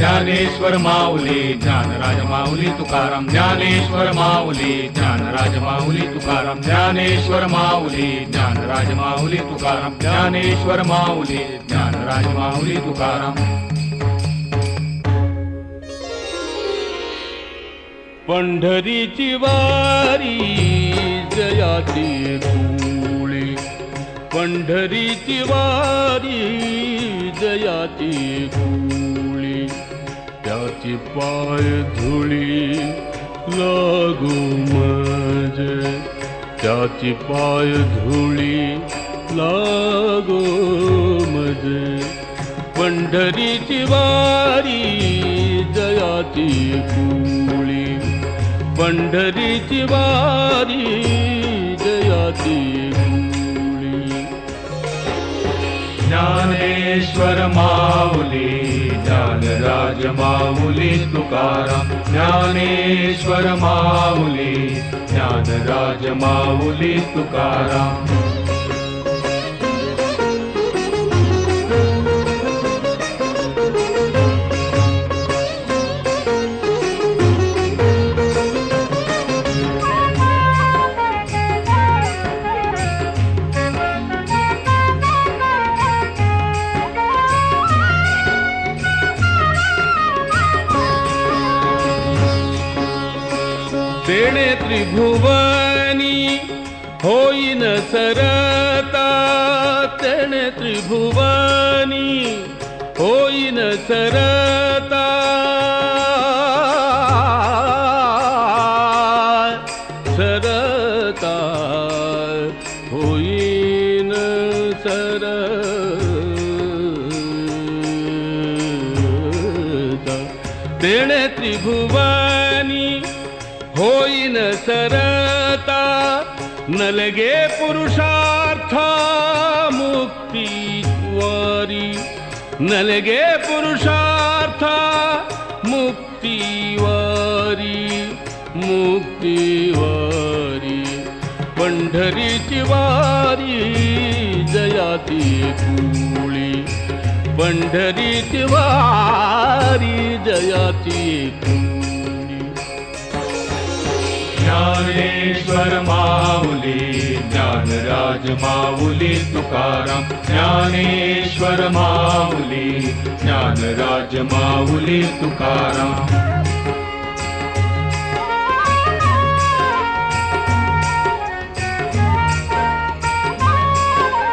ज्ञानेश्वर माऊली ज्ञानराज माऊली तुकाराम ज्ञानेश्वर माऊली ज्ञानराज माऊली तुकाराम ज्ञानेश्वर माऊली ज्ञानराज माऊली तुकाराम ज्ञानेश्वर माऊली ज्ञानराज माऊली तुकाराम. पंढरीची वारी जयाची धुळी. पंढरीची वारी जयाची धुळी. त्याची पाय धुळी लागू मजे त्याची पाय धुळी लागो मजे पंढरीची वारी जयाची कुळी पंढरीची वारी जयाची कुळी ज्ञानेश्वर माऊली ज्ञानराज माऊली तुकाराम ज्ञानेश्वर माऊली ज्ञानराज माऊली तुकाराम तेणे त्रिभुवनी होईन सरता। तेणे त्रिभुवनी होईन सरता। सरता सरता। तेणे त्रिभुवनी होईन सरता नलगे पुरुषार्थ मुक्ती वारी नलगे पुरुषार्थ मुक्ती वारी मुक्ती वारी. पंढरीची वारी जयाती कुळी. पंढरीची वारी जयाती कुळी ज्ञानेश्वर माऊली ज्ञानराज माऊली तुकाराम। ज्ञानेश्वर माऊली ज्ञानराज माऊली तुकाराम